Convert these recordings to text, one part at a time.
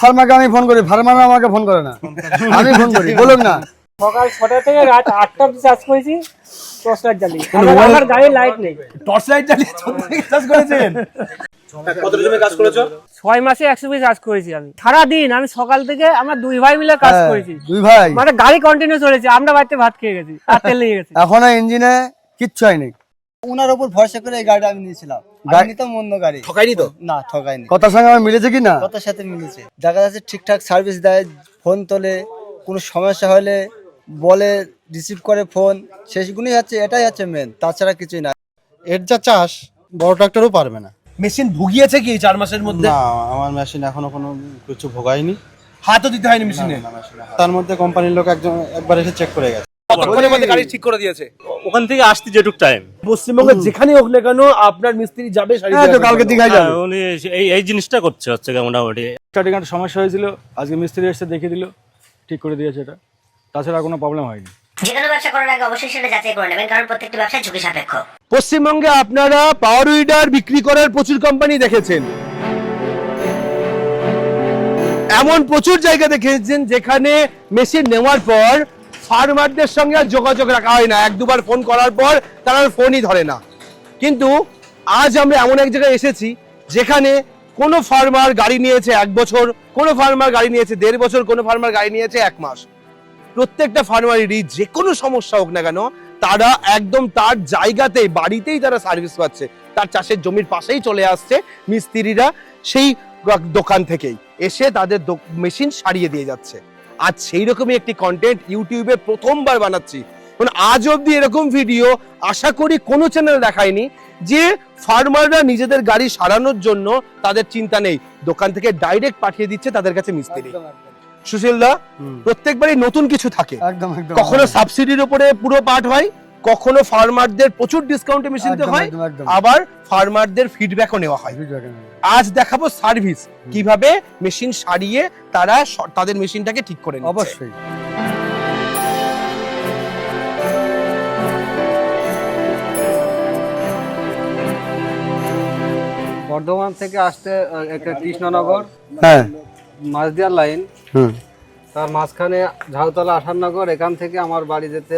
ফার্মাকে আমি ফোন করি ফার্মার আমাকে ফোন করে না। আমি ফোন করি বলুন না। সকাল ছটা থেকে রাত আটটা অব্দি চার্জ করেছি টর্চ লাইট জ্বালিয়ে আমার- মোবাইল- লাইট নেই। টর্চ লাইট জ্বালিয়ে চোদ্দ করেছেন? কতটা জমি কাজ করেছ? ছয় মাসে একশো পিস কাজ করেছি আমি। সারাদিন আমি সকাল থেকে আমরা দুই ভাই মিলে কাজ হ্যাঁ, করেছি। দুই ভাই। মানে গাড়ি কন্টিনিউ চলেছে আমরা বাড়িতে ভাত খেয়ে গেছি আর তেল লেগে গেছে। এখনও ইঞ্জিনে কিচ্ছু হয়নি। ওনার উপর ভরসা করে এই গাড়িটা আমি নিয়েছিলাম। গাড়ি- নিতাম অন্য গাড়ি। ঠকাইনি তো? না ঠকাইনি কথার সঙ্গে আমার মিলেছে কি না? কথার সাথে মিলেছে। দেখা যাচ্ছে ঠিকঠাক সার্ভিস দেয় ফোন তোলে কোনো সমস্যা হলে বলে রিসিভ করে ফোন। সেগুলোই হচ্ছে এটাই হচ্ছে মেন তাছাড়া কিছুই না। এর যা চাষ বড় ট্রাক্টরও পারবে না। মেশিন ভুগিয়েছে কি চার মাসের মধ্যে? না আমার মেশিন এখনও কোনো কিছু ভোগায়নি। হাতও দিতে হয়নি মেশিনে? তার মধ্যে কোম্পানির লোক একজন একবার এসে চেক করে গেছে। কতক্ষণের মধ্যে গাড়ি ঠিক করে দিয়েছে? ওখান থেকে আসতে যেটুক টাইম পশ্চিমবঙ্গে যেখানে হোক না কেন আপনার মিস্ত্রি যাবে হ্যাঁ তো দেওয়ার কালকে দীঘায় যাবে। উনি এই এই জিনিসটা করছে হচ্ছে মোটামুটি। স্টার্টিং একটা সমস্যা হয়েছিল আজকে মিস্ত্রি এসে দেখিয়ে দিল ঠিক করে দিয়েছে এটা। তাছাড়া কোনো প্রবলেম হয়নি। যে কোনো ব্যবসা করার আগে অবশ্যই সেটা যাচাই করে নেবেন কারণ প্রত্যেকটি ব্যবসা ঝুঁকি সাপেক্ষ। পশ্চিমবঙ্গে আপনারা পাওয়ার উইডার বিক্রি করার প্রচুর কোম্পানি দেখেছেন। এমন প্রচুর জায়গা দেখেছেন যেখানে মেশিন নেওয়ার পর ফার্মারদের সঙ্গে আর যোগাযোগ রাখা হয় না। এক দুবার ফোন করার পর তারা ফোনই ধরে না। কিন্তু আজ আমরা এমন এক জায়গায় এসেছি যেখানে কোনো ফার্মার গাড়ি নিয়েছে এক বছর, কোনো ফার্মার গাড়ি নিয়েছে দেড় বছর, কোনো ফার্মার গাড়ি নিয়েছে এক মাস। প্রত্যেকটা ফার্মারেরই যে কোনো সমস্যা হোক না কেন, তারা একদম তার জায়গাতেই বাড়িতেই তারা সার্ভিস পাচ্ছে। তার চাষের জমির পাশেই চলে আসছে মিস্ত্রিরা সেই দোকান থেকেই। এসে তাদের মেশিন সারিয়ে দিয়ে যাচ্ছে। আজ সেই রকমই একটি কন্টেন্ট ইউটিউবে প্রথমবার বানাচ্ছি। মানে আজ অবধি এরকম ভিডিও আশা করি কোনো চ্যানেল দেখায়নি যে ফার্মাররা নিজেদের গাড়ি সারানোর জন্য তাদের চিন্তা নেই। দোকান থেকে ডাইরেক্ট পাঠিয়ে দিচ্ছে তাদের কাছে মিস্ত্রি। সুশীল দা প্রত্যেকবারই নতুন কিছু থাকে। কখনো সাবসিডির উপরে পুরো পাঠ হয় কখনো ফার্মারদের প্রচুর ডিসকাউন্টে মেশিন হয়। আবার ফার্মারদের ফিডব্যাকও নেওয়া হয়। আজ দেখাবো সার্ভিস কীভাবে মেশিন সারিয়ে তারা তাদের মেশিনটাকে ঠিক করে অবশ্যই। বর্ধমান থেকে আসতে একটা কৃষ্ণনগর হ্যাঁ। মাঝদিয়ার লাইন হুম। তার মাঝখানে ঝাউতলা আসাননগর এখান থেকে আমার বাড়ি যেতে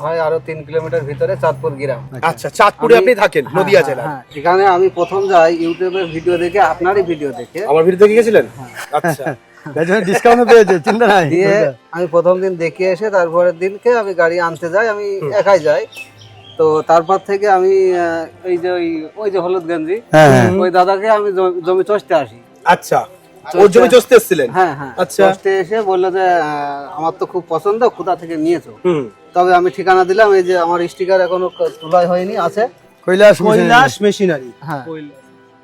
হয় আরও তিন কিলোমিটার ভিতরে চাঁদপুর গ্রাম। আচ্ছা চাঁদপুরে আপনি থাকেন হ্যাঁ, নদিয়া হ্যাঁ, জেলা হ্যাঁ। এখানে আমি প্রথম যাই ইউটিউবের ভিডিও দেখে আপনারই ভিডিও দেখে। আমার ভিডিও দেখে গেছিলেন? আচ্ছা। ডিসকাউন্ট পেয়েছে চিন্তা নাই। দিয়ে আমি প্রথম দিন দেখে এসে তারপরের দিনকে আমি গাড়ি আনতে যাই আমি একাই যাই। তো তারপর থেকে আমি এই যে ওই ওই যে হলুদ গেঞ্জি ওই দাদাকে আমি জমি- জমি চষতে আসি। আচ্ছা। ওর জমি চষতে এসেছিলেন? হ্যাঁ হ্যাঁ। আচ্ছা। চষতে এসে বলল যে আমার তো খুব পছন্দ কোথা থেকে নিয়েছো? তবে আমি ঠিকানা দিলাম এই যে আমার স্টিকার এখনও তোলাই হয়নি আছে। কৈলাস কৈলাস মেশিনারি। হ্যাঁ।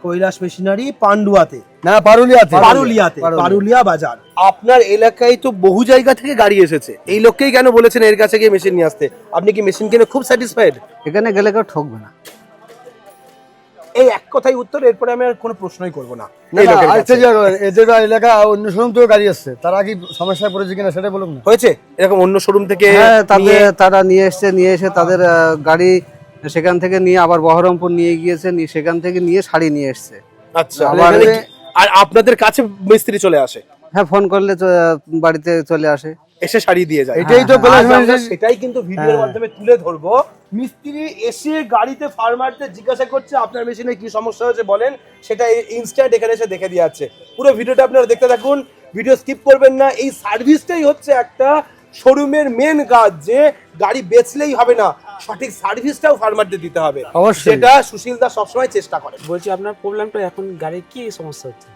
কৈলাস মেশিনারি পান্ডুয়াতে। না পারুলিয়াতে। পারুলিয়াতে পারুলিয়া। পারুলিয়া বাজার। আপনার এলাকায় তো বহু জায়গা থেকে গাড়ি এসেছে। এই লোককেই কেন বলেছেন এর কাছে গিয়ে মেশিন নিয়ে আসতে? আপনি কি মেশিন কিনে খুব স্যাটিসফাইড এখানে গেলে কেউ ঠকবে না। এই এক কথাই উত্তর এরপরে আমি আর কোনো প্রশ্নই করব না। এদের এলাকা অন্য শোরুম তো গাড়ি আসছে। তারা কি সমস্যায় পড়েছে কিনা সেটা বলুন না। হয়েছে? এরকম অন্য শোরুম থেকে হ্যাঁ তাদের তারা নিয়ে এসছে নিয়ে এসে তাদের গাড়ি সেখান থেকে নিয়ে আবার বহরমপুর নিয়ে গিয়েছে নিয়ে সেখান থেকে নিয়ে শাড়ি নিয়ে এসছে। আচ্ছা। আর আপনাদের কাছে মিস্ত্রি চলে আসে? হ্যাঁ ফোন করলে বাড়িতে চলে আসে। এসে শাড়ি দিয়ে যায়। এটাই তো আমরা মেশিন- সেটাই কিন্তু ভিডিওর হ্যাঁ। মাধ্যমে তুলে ধরবো। মিস্ত্রি এসে গাড়িতে ফার্মারদের জিজ্ঞাসা করছে আপনার মেশিনে কি সমস্যা হয়েছে বলেন? সেটা ইনস্ট্যান্ট এখানে এসে দেখে দিয়ে যাচ্ছে পুরো ভিডিওটা আপনারা দেখতে থাকুন ভিডিও স্কিপ করবেন না। এই সার্ভিসটাই হচ্ছে একটা শোরুমের মেন কাজ যে গাড়ি বেচলেই হবে না সঠিক সার্ভিসটাও ফার্মারদের দিতে হবে। অবশ্যই। সেটা সুশীল দা সবসময় চেষ্টা করে। বলছি আপনার প্রবলেমটা এখন গাড়ির কি সমস্যা হচ্ছে?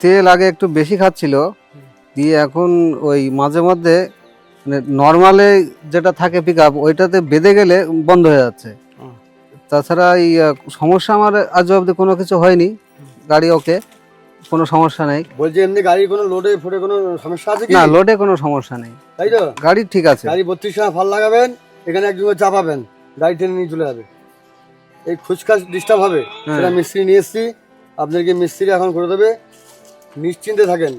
তেল আগে একটু বেশি খাচ্ছিল দিয়ে এখন ওই মাঝে মধ্যে নর্মালে যেটা থাকে পিক আপ ওইটাতে বেঁধে গেলে বন্ধ হয়ে যাচ্ছে। তাছাড়া এই সমস্যা আমার আজ অবধি কোনো কিছু হয়নি। গাড়ি ওকে কোনো সমস্যা নেই। বলছি এমনি গাড়ির কোনো লোডে ফুটে কোনো সমস্যা আছে কি? না লোডে কোনো সমস্যা নেই। তাই তো? গাড়ি ঠিক আছে। গাড়ি বত্রিশ সময় ফাল লাগাবেন এখানে একজন চাপাবেন গাড়ি টেনে নিয়ে চলে যাবে। এই খুচকাস ডিস্টার্ব হবে হ্যাঁ। সেটা মিস্ত্রি নিয়ে এসছি আপনাদেরকে মিস্ত্রি এখন করে দেবে। নিশ্চিন্তে থাকেন।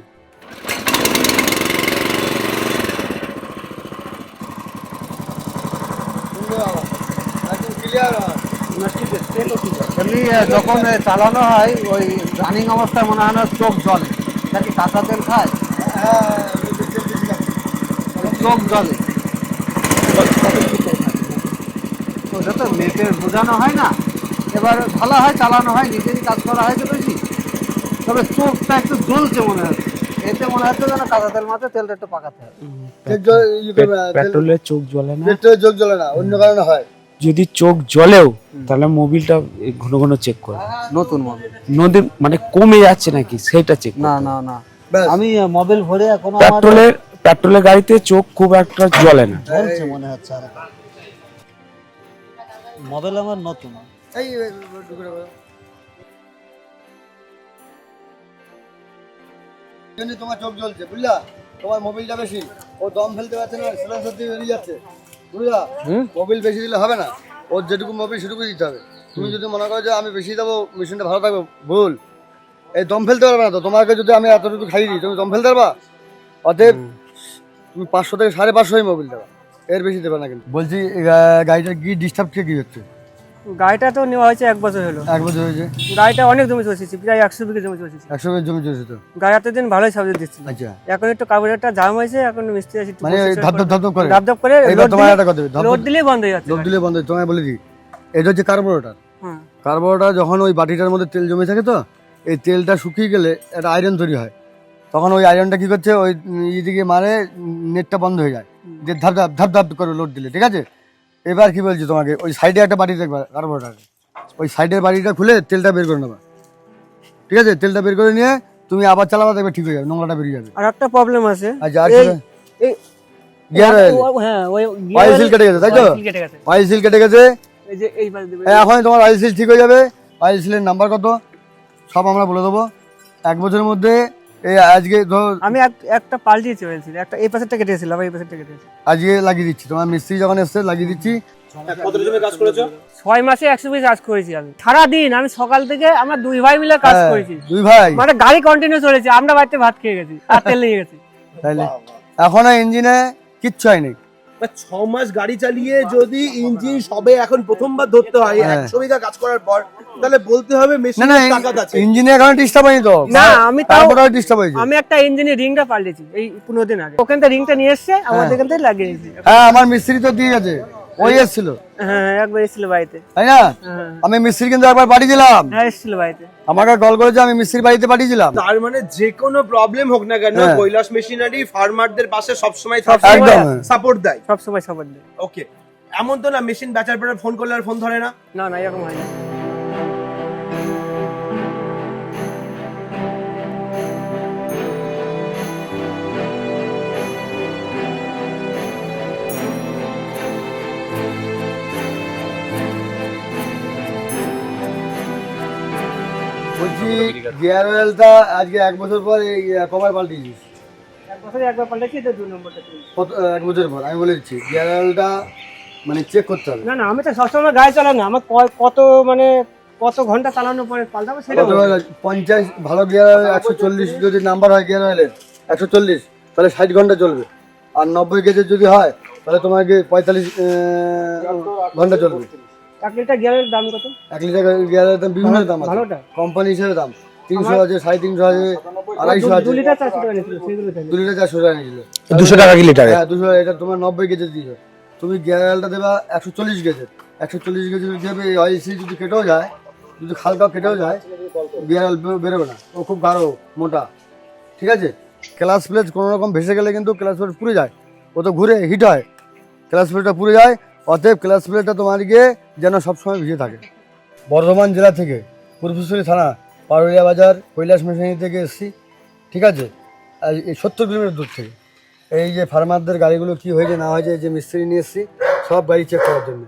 এমনি যখন চালানো হয়, ওই রানিং অবস্থায় মনে হয় না চোখ জলে এটা কি কাঁচা তেল খায়? চোখ জলে ওটা তো মেপে বোঝানো হয় না। এবার ভালো হয়, চালানো হয়, নিজেরই কাজ করা হয় তো বেশি। তবে চোখটা একটু জ্বলছে মনে হচ্ছে। এতে মনে হচ্ছে যেন কাঁচা তেল মাত্র তেলটা একটু পাকাতে হবে। ইয়ে পেট্রোলের চোখ জ্বলে না। পেট্রোলের যোগ জ্বলে না অন্য কারণে হয়। যদি চোখ জ্বলেও তাহলে মোবিলটা ঘন ঘন চেক করে। নতুন মোবাইল নদী মানে কমে যাচ্ছে নাকি? সেটা চেক না না না। আমি মোবাইল ভরে এখনও পেট্রোলের পেট্রোলের গাড়িতে চোখ খুব একটা জ্বলে না। মনে হচ্ছে আমার নতুন। এই তোমার চোখ জ্বলছে বুঝলা? তোমার মোবিলটা বেশি। ও দম ফেলতে পারছে না সিলেন্সার দিয়ে বেরিয়ে যাচ্ছে। বুঝলা? মোবিল বেশি দিলে হবে না। ওর যেটুকু মোবিল সেটুকু দিতে হবে। তুমি যদি মনে করো যে আমি বেশি দেবো মেশিনটা ভালো থাকবে ভুল। এই দম ফেলতে পারবে না তো। তোমাকে যদি আমি এতটুকু খাইয়ে দিই তুমি দম ফেলতে পারবা? অতএব তুমি পাঁচশো থেকে সাড়ে পাঁচশোই মোবিল দেবা। এর বেশি দেবে না কিন্তু। বলছি গাড়িটা কি ডিস্টার্ব কে কি হচ্ছে? গাড়িটা তো নেওয়া হয়েছে এক বছর হলো। এক বছর হয়েছে। গাড়িটা অনেক জমি চলছে প্রায় একশো বিঘে জমি চলছে একশো বেশ জমি চলছে তো? গাড়ি এতদিন ভালোই সার্ভিস দিচ্ছিল। আচ্ছা। এখন একটু কাগজেরটা জাম হয়েছে এখন মিস্ত্রি আছে মানে ধাপ ধাপ ধাপ ধাপ করে? ধাপ ধাপ করে লোড তোমার দিলে- লোড বন্ধ হয়ে যাচ্ছে লোক দিলে বন্ধ তোমায় বলে দিই এটা হচ্ছে কার্বোরেটার হ্যাঁ কার্বোরেটার যখন ওই বাটিটার মধ্যে তেল জমে থাকে তো এই তেলটা শুকিয়ে গেলে একটা আয়রন তৈরি হয়। তখন ওই আয়রনটা কি করছে ওই এদিকে মারে নেটটা বন্ধ হয়ে যায়। যে ধাপ ধাপ ধাপ ধাপ করে লোড দিলে ঠিক আছে? এবার কি বলছি তোমাকে? ওই সাইডে একটা বাটি দেখবা কার্বোরেটার ওই সাইডের বাড়িটা খুলে তেলটা বের করে নেবা। ঠিক আছে? তেলটা বের করে নিয়ে তুমি আবার চালাবা দেখবে ঠিক হয়ে যাবে নোংরাটা বেরিয়ে যাবে। আর একটা প্রবলেম আছে। আচ্ছা আর এই- গিয়ার অয়েল হ্যাঁ অয়েল সিল কেটে গেছে তাই তো? অয়েল সিল কেটে গেছে। এই যে এই পাশে দেবে এখন তোমার অয়েল সিল ঠিক হয়ে যাবে। অয়েল সিলের নাম্বার কত? সব আমরা বলে দেবো। এক বছরের মধ্যে এই আজকে ধর আমি এক- একটা পাল্টিয়েছি চলেছি একটা এই পাশেরটা কেটেছিলাম এই পাশেরটা কেটেছি আজকে লাগিয়ে দিচ্ছি। তোমার মিস্ত্রি যখন এসছে লাগিয়ে দিচ্ছি। ছয় মাসে একশো পিস কাজ করেছি আমি। সারাদিন আমি সকাল থেকে আমরা দুই ভাই মিলে কাজ হ্যাঁ, করেছি। দুই ভাই। মানে গাড়ি কন্টিনিউ চলেছে আমরা বাড়িতে ভাত খেয়ে গেছি আর তেল নিয়ে গেছি। তাহলে এখনও ইঞ্জিনে কিচ্ছু হয়নি। ছ মাস গাড়ি চালিয়ে যদি ইঞ্জিন সবে এখন প্রথমবার ধরতে হয় হ্যাঁ। একশো বিঘা কাজ করার পর তাহলে বলতে হবে মেশিন না তাকাত আছে। ইঞ্জিনে এখনও ডিস্টার্ব হয়নি তো? না, আমি তাও- তারপরে ডিস্টার্ব হয়েছে। আমি একটা ইঞ্জিনের রিংটা পাল্টেছি এই পনেরো দিন আগে। ওখান থেকে রিংটা নিয়ে এসছে আমাদের এখান থেকে লাগিয়ে দিয়েছি। হ্যাঁ আমার মিস্ত্রি তো দিয়ে গেছে। ওই এসেছিল? হ্যাঁ একবার এসেছিল বাড়িতে। তাই না? হ্যাঁ। আমি মিস্ত্রি কিন্তু একবার পাঠিয়ে দিলাম হ্যাঁ এসেছিল বাড়িতে। আমাকে কল করেছে আমি মিস্ত্রির বাড়িতে পাঠিয়েছিলাম তার মানে যে কোনো প্রবলেম হোক না কেন হ্যাঁ। কৈলাস মেশিনারি ফার্মারদের পাশে সবসময় একদম। সাপোর্ট দেয়। সবসময় সাপোর্ট দেয়। ওকে এমন তো না মেশিন বেচার পরে ফোন করলে আর ফোন ধরে না? না না এরকম হয় না। গিয়ার অয়েলটা আজকে এক বছর পর এই কভার পাল্টিয়েছিস? এক বছরে একবার পাল্টেছি তো দুই নম্বরটা কত এক বছর পর আমি বলে দিচ্ছি গিয়ার অয়েলটা মানে চেক করতে হবে। না না আমি তো সবসময় গাড়ি চালাই না আমার ক- কত মানে কত ঘণ্টা চালানোর পরে পাল্টাবো সেটা পঞ্চাশ ভালো গিয়ার অয়েল একশো চল্লিশ যদি নাম্বার হয় গিয়ার অয়েলের একশো চল্লিশ তাহলে ষাট ঘণ্টা চলবে। আর নব্বই কেজির যদি হয় তাহলে তোমাকে পঁয়তাল্লিশ ঘণ্টা চলবে। এক লিটার গিয়ারের দাম কত? এক লিটার গিয়ারের দাম বিভিন্ন দাম আছে। ভালোটা? কোম্পানি হিসেবে দাম। তিনশো আছে সাড়ে তিনশো আছে আড়াইশো আছে। দু লিটার চারশো টাকা নিয়েছিল দু লিটার চারশো টাকা নিয়েছিল। দুশো টাকা কি লিটারে? হ্যাঁ দুশো এটা তোমার নব্বই কেজি দিয়েছে। তুমি গিয়ার অয়েলটা দেবা একশো চল্লিশ কেজি। একশো চল্লিশ কেজি যদি দেবে অয়েল সি যদি কেটেও যায় যদি হালকা কেটেও যায় গিয়ার বেরোবে না। ও খুব গাঢ় মোটা। ঠিক আছে? ক্লাস প্লেট কোনো রকম ভেসে গেলে কিন্তু ক্লাস প্লেট পুড়ে যায়। ও তো ঘুরে হিট হয়। ক্লাস প্লেটটা পুড়ে যায় অতএব ক্লাস প্লেটটা তোমার গিয়ে যেন সবসময় ভিজে থাকে। বর্ধমান জেলা থেকে পূর্বশুরি থানা, পারুলিয়া বাজার, কৈলাস মেশিনারি থেকে এসেছি, ঠিক আছে? এই সত্তর কিলোমিটার দূর থেকে। এই যে ফার্মারদের গাড়িগুলো কি হয়েছে, না হয়েছে যে মিস্ত্রি নিয়ে এসেছি, সব গাড়ি চেক করার জন্য।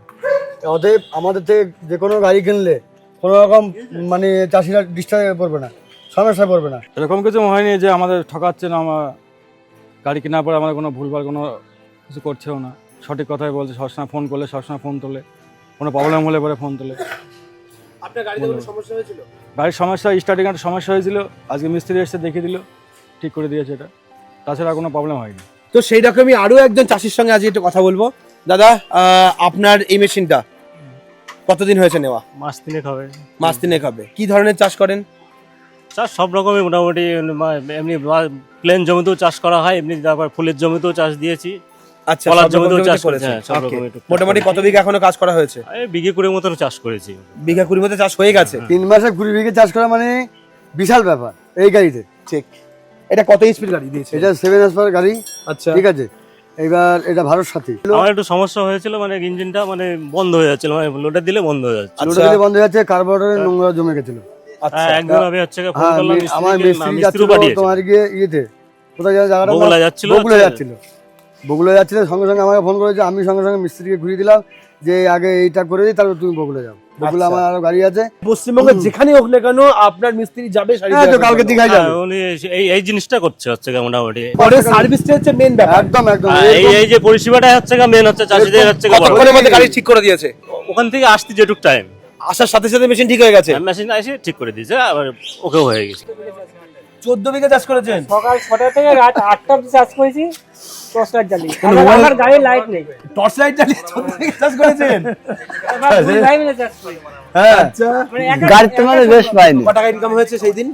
অতএব আমাদের থেকে যে কোনো গাড়ি কিনলে কোনো রকম মানে চাষিরা ডিস্টার্বে পড়বে না, সমস্যায় পড়বে না। এরকম কিছু হয়নি যে আমাদের ঠকাচ্ছে না, আমার গাড়ি কেনার পরে আমাদের কোনো ভুলভাল কোনো কিছু করছেও না। সঠিক কথাই বলছে সবসময় ফোন করলে সবসময় ফোন তোলে। কোনো প্রবলেম হলে পরে ফোন তোলে। আপনার গাড়িতে কোনো সমস্যা হয়েছিল? গাড়ির সমস্যা স্টার্টিং একটা সমস্যা হয়েছিল আজকে মিস্ত্রি এসে দেখিয়ে দিল ঠিক করে দিয়েছে এটা। তাছাড়া কোনো প্রবলেম হয়নি। তো সেই রকমই আরও একজন চাষির সঙ্গে আজকে একটু কথা বলব। দাদা আপনার এই মেশিনটা কতদিন হয়েছে নেওয়া? মাস তিনেক হবে। মাস তিনেক হবে। কি ধরনের চাষ করেন? চাষ সব রকমই মোটামুটি এমনি প্লেন জমিতেও চাষ করা হয় এমনি তারপর ফুলের জমিতেও চাষ দিয়েছি। আচ্ছা কলার জমিতেও চাষ করেছেন। হ্যাঁ, মোটামুটি কত বিঘা এখনও কাজ করা হয়েছে? বিঘে কুড়ি মতন চাষ করেছি। বিঘা কুড়ি মতো চাষ হয়ে গেছে? তিন মাসে কুড়ি বিঘে চাষ করা মানে বিশাল ব্যাপার এই গাড়িতে। ঠিক। এটা কত স্পিড গাড়ি দিয়েছে? এটা সেভেন এসপার গাড়ি। আচ্ছা। ঠিক আছে। এবার এটা ভারত সাথী। আমার একটু সমস্যা হয়েছিল মানে ইঞ্জিনটা মানে বন্ধ হয়ে যাচ্ছিল মানে লোডে দিলে বন্ধ হয়ে যাচ্ছে আচ্ছা। লোডে দিলে বন্ধ হয়ে যাচ্ছে কার্বোরেটরে নোংরা জমে গেছিল। আচ্ছা। হ্যাঁ, একদিন আমি হচ্ছে ফোন হ্যাঁ করলাম আমার মিস্ত্রি যাচ্ছিল তোমার গিয়ে ইয়েতে। কোথায় যেন জায়গাটা বগুলা যাচ্ছিল বগুলা যাচ্ছিল। বগুলা যাচ্ছিল সঙ্গে সঙ্গে আমাকে ফোন করেছে আমি সঙ্গে সঙ্গে মিস্ত্রিকে ঘুরিয়ে দিলাম যে আগে এইটা করে দিই তারপর তুমি বগুলা যাও। বগুলা আচ্ছা। আমার আরও গাড়ি আছে। পশ্চিমবঙ্গে যেখানে হোক না কেন আপনার মিস্ত্রি যাবে হ্যাঁ তো কালকে। দীঘায় হ্যাঁ, যাবে উনি এই এই জিনিসটা করছে হচ্ছে গিয়ে মোটামুটি। পরে সার্ভিসটা হচ্ছে মেন ব্যাপার। একদম একদম। হ্যাঁ, এই এই যে পরিষেবাটা হচ্ছে মেন হচ্ছে চাষিদের হচ্ছে কতক্ষণের মধ্যে গাড়ি ঠিক করে দিয়েছে? ওখান থেকে আসতে যেটুক টাইম আসার সাথে সাথে মেশিন ঠিক হয়ে গেছে। মেশিন এসে ঠিক করে দিয়েছে আবার ওকেও হয়ে গেছে। চোদ্দ বিঘা চাষ করেছেন? সকাল ছটা থেকে রাত আটটা অব্দি চাষ করেছি টর্চ লাইট জ্বালিয়ে। আমার- গাড়ির লাইট নেই। টর্চ লাইট জ্বালিয়ে চোদ্দ বিঘা চাষ করেছেন? এবার দুই ভাই মিলে চাষ করি। হ্যাঁ। আচ্ছা। মানে মানে বেশ পাইনি। কত টাকা ইনকাম হয়েছে সেই দিন।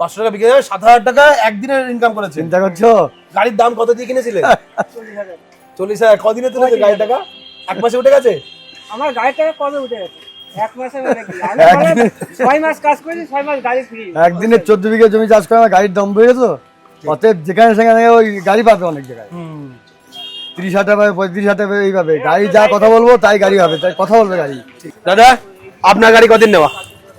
পাঁচশো টাকা সাত হাজার টাকা একদিনের ইনকাম করেছেন। চিন্তা করছ? গাড়ির দাম কত দিয়ে কিনেছিলেন চল্লিশ হাজার। চল্লিশ হাজার। কদিনে তুলেছে গাড়ির টাকা? এক মাসে উঠে গেছে? আমার গাড়ির টাকা কবে উঠে গেছে? এক মাসে মানে কি? আমি বলে ছয় মাস কাজ করেছি ছয় মাস গাড়ি ফ্রি। একদিনে চোদ্দ বিঘা জমি চাষ করে আমার গাড়ির দম বেড়ে তো? অতএব যেখানে সেখানে ওই গাড়ি পাবে অনেক জায়গায়। তিরিশ হাজার পাবে পঁয়ত্রিশ হাজার পাবে এইভাবে গাড়ি যা কথা বলব তাই গাড়ি হবে। তাই কথা বলবে গাড়ি। দাদা আপনার গাড়ি কদিন নেওয়া?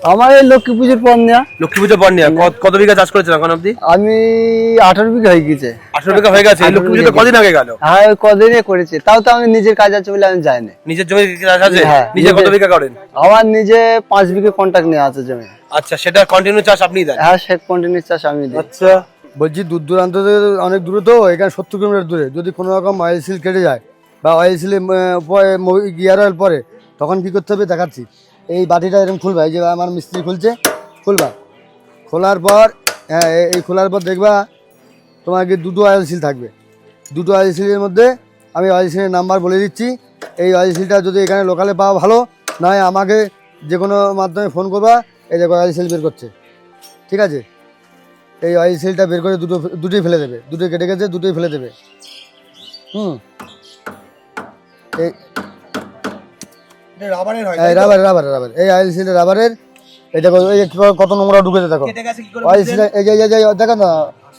আমার এই লক্ষ্মী পুজোর পর নেওয়া লক্ষ্মী পুজোর পর নেওয়া কত- কত বিঘা চাষ করেছেন এখন অব্দি আমি আঠারো বিঘা হয়ে গেছে। আঠারো বিঘা হয়ে গেছে। লক্ষ্মী পুজো কদিন আগে গেল? হ্যাঁ কদিনে করেছি। তাও তো আমি নিজের কাজ আছে বলে আমি যাইনি নিজের জমি চাষ আছে? হ্যাঁ, নিজে কত বিঘা করেন? আমার নিজে পাঁচ বিঘে কন্ট্যাক্ট নেওয়া আছে জমি। আচ্ছা সেটা কন্টিনিউ চাষ আপনি দেন? হ্যাঁ সে কন্টিনিউ চাষ আমি দিই। আচ্ছা বলছি দূর দূরান্ত থেকে অনেক দূরে তো এখানে সত্তর কিলোমিটার দূরে। যদি কোনো রকম অয়েল সিল কেটে যায় বা অয়েল সিলে গিয়ার অয়েল পরে তখন কি করতে হবে? দেখাচ্ছি। এই বাটিটা এরকম খুলবা, এই যে আমার মিস্ত্রি খুলছে, খুলবা। খোলার পর হ্যাঁ এই খোলার পর দেখবা তোমাকে দুটো অয়েল সিল থাকবে। দুটো অয়েল সিলের মধ্যে আমি অয়েল সিলের নাম্বার বলে দিচ্ছি। এই অয়েল সিলটা যদি এখানে লোকালে পাওয়া ভালো, নয় আমাকে যে কোনো মাধ্যমে ফোন করবা, এই দেখো অয়েল সিল বের করছে। ঠিক আছে? এই অয়েল সিলটা বের করে দুটো, দুটোই ফেলে দেবে। দুটোই কেটে গেছে, দুটোই ফেলে দেবে। হুম। এই রাবারের হয় এই রাবার রাবার রাবার এই অয়েল সিলটা রাবারের এটা এই কত নোংরা ঢুকেছে দেখো। কেটে গেছে কি করে অয়েল বুঝলেন? সিলটা এই যে এই যে- দেখো না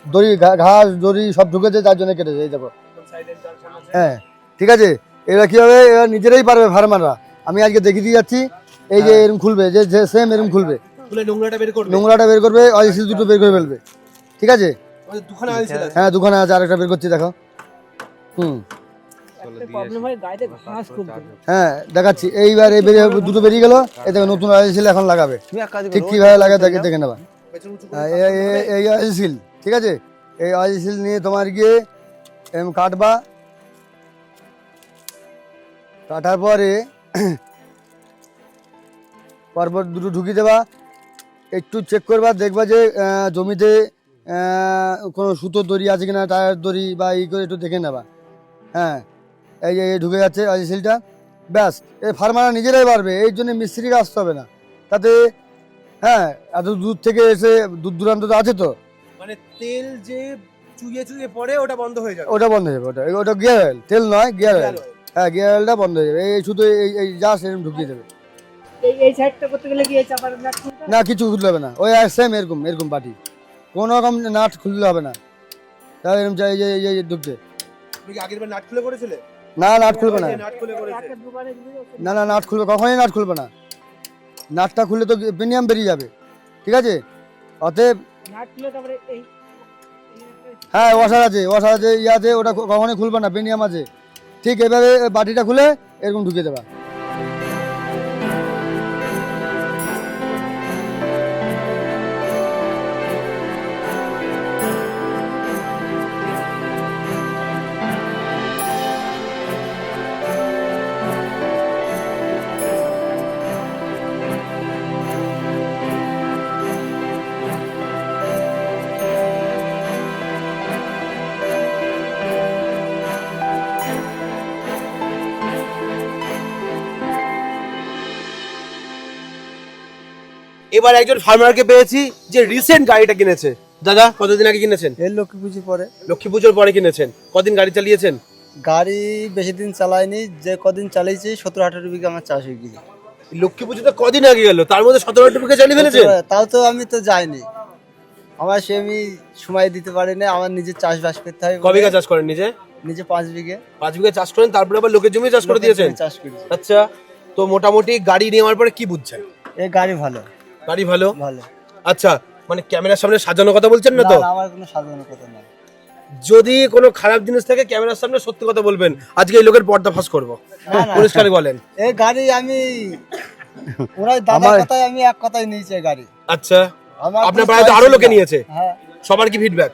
দড়ি ঘাস দড়ি সব ঢুকেছে তার জন্য কেটেছে এই দেখো। হ্যাঁ ঠিক আছে? এবার কি হবে? এবার নিজেরাই পারবে ফার্মাররা আমি আজকে দেখিয়ে দিয়ে যাচ্ছি এই যে এরকম খুলবে যে যে সেম এরকম খুলবে। নোংরাটা বের করবে। নোংরাটা বের করবে অয়েল সিল দুটো বের করে ফেলবে। ঠিক আছে? ওই দুখানে সিল আছে। হ্যাঁ দোকানে আছে আরেকটা বের করছি দেখো। হুম। হয়। হ্যাঁ দেখাচ্ছি। এইবার এই বেরিয়ে দুটো বেরিয়ে গেল এই দেখো নতুন অয়েল সিল এখন লাগাবে। ঠিক কীভাবে লাগায় দেখে দেখে নেবা। হ্যাঁ, এই- এই- এই অয়েল সিল ঠিক আছে? এই অয়েল সিল নিয়ে তোমার গিয়ে এম কাটবা। কাটার পরে পরপর দুটো ঢুকিয়ে দেবা। একটু চেক করবা দেখবা যে জমিতে কোনো সুতোর দড়ি আছে কিনা টায়ার দড়ি বা ই করে একটু দেখে নেবা। হ্যাঁ এই যে এই ঢুকে যাচ্ছে সিলটা। ব্যাস এই ফার্মাররা নিজেরাই পারবে এই জন্য মিস্ত্রিকে আসতে হবে না। তাতে হ্যাঁ এত দূর থেকে এসে দূর দূরান্ত তো আছে তো। মানে তেল যে চুইয়ে চুইয়ে পড়ে ওটা বন্ধ হয়ে যাবে। ওটা বন্ধ হয়ে যাবে ওটা ওটা গিয়ার অয়েল তেল নয় গিয়ার অয়েল হ্যাঁ গিয়ার অয়েলটা বন্ধ হয়ে যাবে। এই শুধু এই এই জাস্ট এরকম ঢুকিয়ে দেবে। এই সাইডটা করতে গেলে কি? না কিছু খুলতে হবে না। ওই সেম এরকম এরকম পাটি কোনো রকম নাট খুলতে হবে না। তাহলে এরকম চাই যে ঢুকছে। আগের বার নাট খুলে করেছিলে? না নাট খুলবে না। না না নাট খুলবে কখনোই নাট খুলবে না। নাটটা খুললে তো প্রিমিয়াম বেরিয়ে যাবে। ঠিক আছে? অতএব নাট খুলে তারপরে এই এই- হ্যাঁ ওয়াশার আছে ওয়াশার আছে ইয়ে আছে ওটা কখনোই খুলবে না প্রিমিয়াম আছে। ঠিক এভাবে বাটিটা খুলে এরকম ঢুকিয়ে দেবা। এবার একজন ফার্মারকে পেয়েছি যে রিসেন্ট গাড়িটা কিনেছে। দাদা কতদিন আগে কিনেছেন? এর লক্ষ্মী পুজোর পরে। লক্ষ্মী পুজোর পরে কিনেছেন। কদিন গাড়ি চালিয়েছেন? গাড়ি বেশি দিন চালায়নি যে কদিন চালিয়েছি সতেরো আঠারো বিঘা আমার চাষ হয়ে গেছে লক্ষ্মী পুজোতে কদিন আগে গেল? তার মধ্যে সতেরো টাকা চালিয়ে ফেলেছেন? তাও তো আমি তো যাইনি। আমার সে আমি সময় দিতে পারি না আমার নিজের চাষবাস করতে হয় ক বিঘা চাষ করেন নিজে? নিজে পাঁচ বিঘে। পাঁচ বিঘে চাষ করেন তারপরে আবার লোকের জমি চাষ করে দিয়েছেন? চাষ করি। আচ্ছা তো মোটামুটি গাড়ি নেওয়ার পরে কি বুঝছেন? এই গাড়ি ভালো। গাড়ি ভালো? ভালো। আচ্ছা মানে ক্যামেরার সামনে সাজানোর কথা বলছেন না তো? না, আমার কোনো কথা না যদি কোনো খারাপ জিনিস থাকে ক্যামেরার সামনে সত্যি কথা বলবেন। আজকে এই লোকের পর্দা ফাঁস করব। না, না। পরিষ্কার বলেন। এই গাড়ি আমি ওনার দাদার আমার- কথাই আমি এক কথাই নিয়েছি এই গাড়ি। আচ্ছা আমার আপনার কোনো পাড়ায় তো choice আরও লোকে। নিয়েছে। হ্যাঁ। সবার কি ফিডব্যাক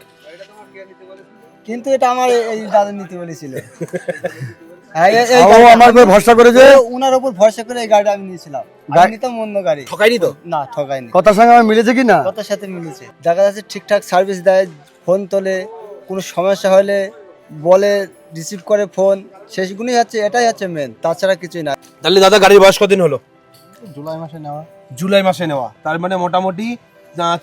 কিন্তু এটা আমার এই- দাদা নিতে বলেছিল ও আমার উপর ভরসা করেছে ও উনার উপর ভরসা করে এই গাড়িটা আমি নিয়েছিলাম। গাড়ি- নিতাম অন্য গাড়ি। ঠকাইনি তো? না ঠকাইনি কথার সঙ্গে আমার মিলেছে কি না? কথার সাথে মিলেছে। দেখা যাচ্ছে ঠিকঠাক সার্ভিস দেয় ফোন তোলে কোনো সমস্যা হলে বলে রিসিভ করে ফোন। শেষগুলোই হচ্ছে এটাই হচ্ছে মেন তাছাড়া কিছুই না। তাহলে দাদা গাড়ির বয়স কদিন হলো? জুলাই মাসে নেওয়া। জুলাই মাসে নেওয়া। তার মানে মোটামুটি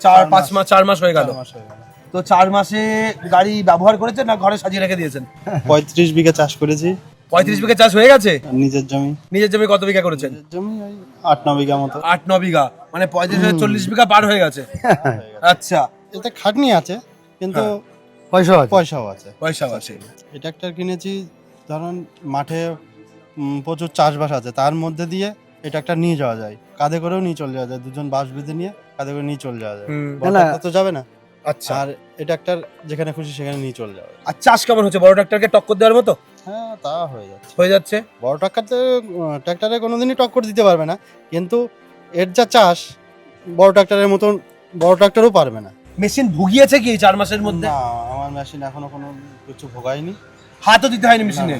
চার পাঁচ মাস। চার মাস হয়ে গেল। মাস হয়ে গেল। তো চার মাসে গাড়ি ব্যবহার করেছেন না ঘরে সাজিয়ে রেখে দিয়েছেন? পঁয়ত্রিশ বিঘা চাষ করেছি। পঁয়ত্রিশ বিঘা চাষ হয়ে গেছে? নিজের জমি। নিজের জমি কত বিঘা করেছেন? জমি আট ন বিঘা মতো। আট ন বিঘা। মানে পঁয়ত্রিশ চল্লিশ বিঘা পার হয়ে গেছে। আচ্ছা। এতে খাটনি আছে কিন্তু পয়সা আছে। পয়সাও আছে। পয়সা আছে। এটা একটা কিনেছি ধরুন মাঠে প্রচুর চাষবাস আছে। তার মধ্যে দিয়ে এটা একটা নিয়ে যাওয়া যায়। কাঁধে করেও নিয়ে চলে যাওয়া যায়। দুজন বাস বেঁধে নিয়ে কাঁধে করে নিয়ে চলে যাওয়া যায়। না। তো যাবে না। আচ্ছা। আর এটা একটা যেখানে খুশি সেখানে নিয়ে চলে যাওয়া আর চাষ কেমন হচ্ছে? বড় ট্রাক্টরকে টক্কর দেওয়ার মতো? হ্যাঁ তা হয়ে যাচ্ছে। হয়ে যাচ্ছে। বড় ট্রাক্টর ট্রাক্টরে কোনোদিনই টক্কর দিতে পারবে না কিন্তু এর যা চাষ বড় ট্রাক্টরের মতন বড় ট্রাক্টরও পারবে না। মেশিন ভুগিয়েছে কি চার মাসের মধ্যে? না আমার মেশিন এখনও কোনো কিছু ভোগায়নি। হাতও দিতে হয়নি মেশিনে?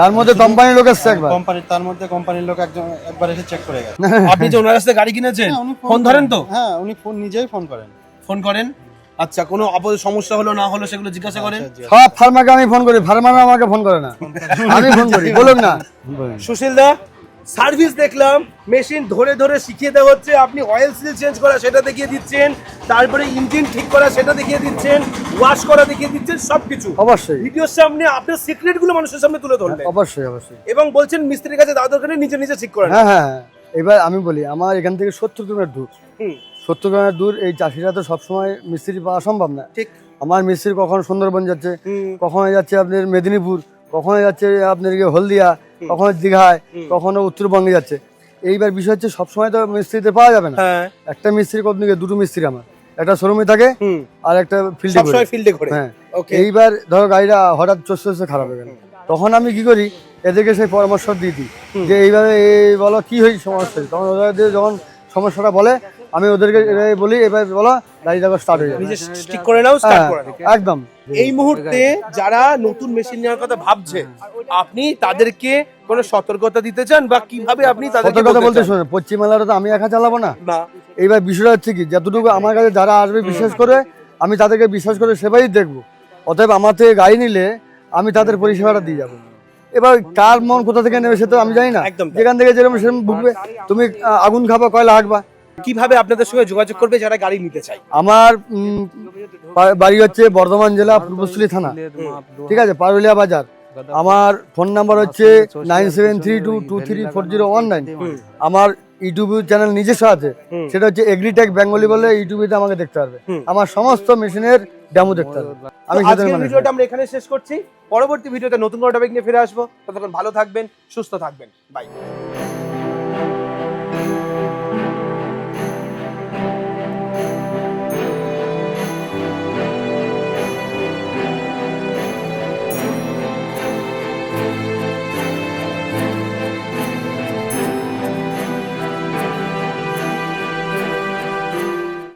তার মধ্যে কোম্পানির লোক এসছে একবার। কোম্পানির তার মধ্যে কোম্পানির লোক একজন একবার এসে চেক করে গেছে। আপনি যে ওনার কাছ থেকে গাড়ি কিনেছেন হ্যাঁ, ফোন ধরেন তো? হ্যাঁ উনি ফোন নিজেই ফোন করেন। ফোন করেন? আচ্ছা কোনো আপদ সমস্যা হলো না হলো সেগুলো জিজ্ঞাসা করেন? আচ্ছা, সব ফার্মাকে আমি ফোন করি ফার্মার আমাকে ফোন করে না। আমি ফোন করি বলুক না। সুশীল দা সার্ভিস দেখলাম মেশিন ধরে ধরে শিখিয়ে দেওয়া হচ্ছে আপনি অয়েল সিল চেঞ্জ করা সেটা দেখিয়ে দিচ্ছেন তারপরে ইঞ্জিন ঠিক করা সেটা দেখিয়ে দিচ্ছেন ওয়াশ করা দেখিয়ে দিচ্ছেন সবকিছু। অবশ্যই। ভিডিওর সামনে আপনার সিক্রেটগুলো মানুষের সামনে তুলে ধরলেন অবশ্যই অবশ্যই। এবং বলছেন মিস্ত্রির কাছে দাদা দরকার নেই, নিজে নিজে ঠিক করেন। হ্যাঁ হ্যাঁ হ্যাঁ। এবার আমি বলি আমার এখান থেকে সত্তর কিলোমিটার দূর। হুম। সত্তর দূর এই চাষিরা তো সবসময় মিস্ত্রি পাওয়া সম্ভব না। ঠিক। আমার মিস্ত্রি কখন সুন্দরবন যাচ্ছে কখনো যাচ্ছে আপনার মেদিনীপুর কখনো যাচ্ছে আপনার হলদিয়া কখনো দীঘায় কখনো উত্তরবঙ্গে যাচ্ছে। এইবার বিষয় হচ্ছে সবসময় তো মিস্ত্রিতে পাওয়া যাবে না। হ্যাঁ। একটা মিস্ত্রি কত দুটো মিস্ত্রি আমার। একটা শোরুমে থাকে আর একটা ফিল্ডে সবসময় ফিল্ডে করে হ্যাঁ। এইবার ধরো গাড়িটা হঠাৎ চষতে চষতে খারাপ হয়ে গেল। তখন আমি কি করি এদেরকে সেই পরামর্শ দিয়ে দিই। যে এইভাবে এই বলো কি হয়েছে সমস্যা? তখন যে যখন সমস্যাটা বলে আমি ওদেরকে বলি এবার বলো গাড়িটা স্টার্ট হয়ে যাবে। ঠিক করে নাও স্টার্ট হ্যাঁ, করে একদম। এই মুহূর্তে যারা নতুন মেশিন নেওয়ার কথা ভাবছে আপনি তাদেরকে কোনো সতর্কতা দিতে চান বা কীভাবে আপনি সত্যি বলতে পশ্চিমবাংলাটা তো আমি একা চালাবো না। না। এইবার বিষয়টা হচ্ছে কি যতটুকু আমার কাছে যারা আসবে বিশ্বাস করে আমি তাদেরকে বিশ্বাস করে সেবাই দেখব। অতএব আমার থেকে গাড়ি নিলে আমি তাদের পরিষেবাটা দিয়ে যাব। এবার কার মন কোথা থেকে নেবে সে তো আমি জানি না। যেখান থেকে যেরকম সেরকম ভুগবে তুমি আগুন খাবা কয়লা হাঁকবা। কীভাবে আপনাদের সঙ্গে যোগাযোগ করবে যারা গাড়ি নিতে চায়? আমার বাড়ি হচ্ছে বর্ধমান জেলা পূর্বস্থলী থানা। ঠিক আছে পারুলিয়া বাজার। আমার ফোন নাম্বার হচ্ছে nine seven three two two three four zero one nine. আমার ইউটিউব চ্যানেল নিজস্ব আছে। সেটা হচ্ছে এগ্রিটেক বেঙ্গলি বলে ইউটিউবে আমাকে দেখতে পারবে। আমার সমস্ত মেশিনের ডেমো দেখতে পারবে। আমি ভিডিওটা আমরা এখানে শেষ করছি। পরবর্তী ভিডিওতে নতুন কোনো টপিক নিয়ে ফিরে আসব। ততক্ষণ ভালো থাকবেন সুস্থ থাকবেন। বাই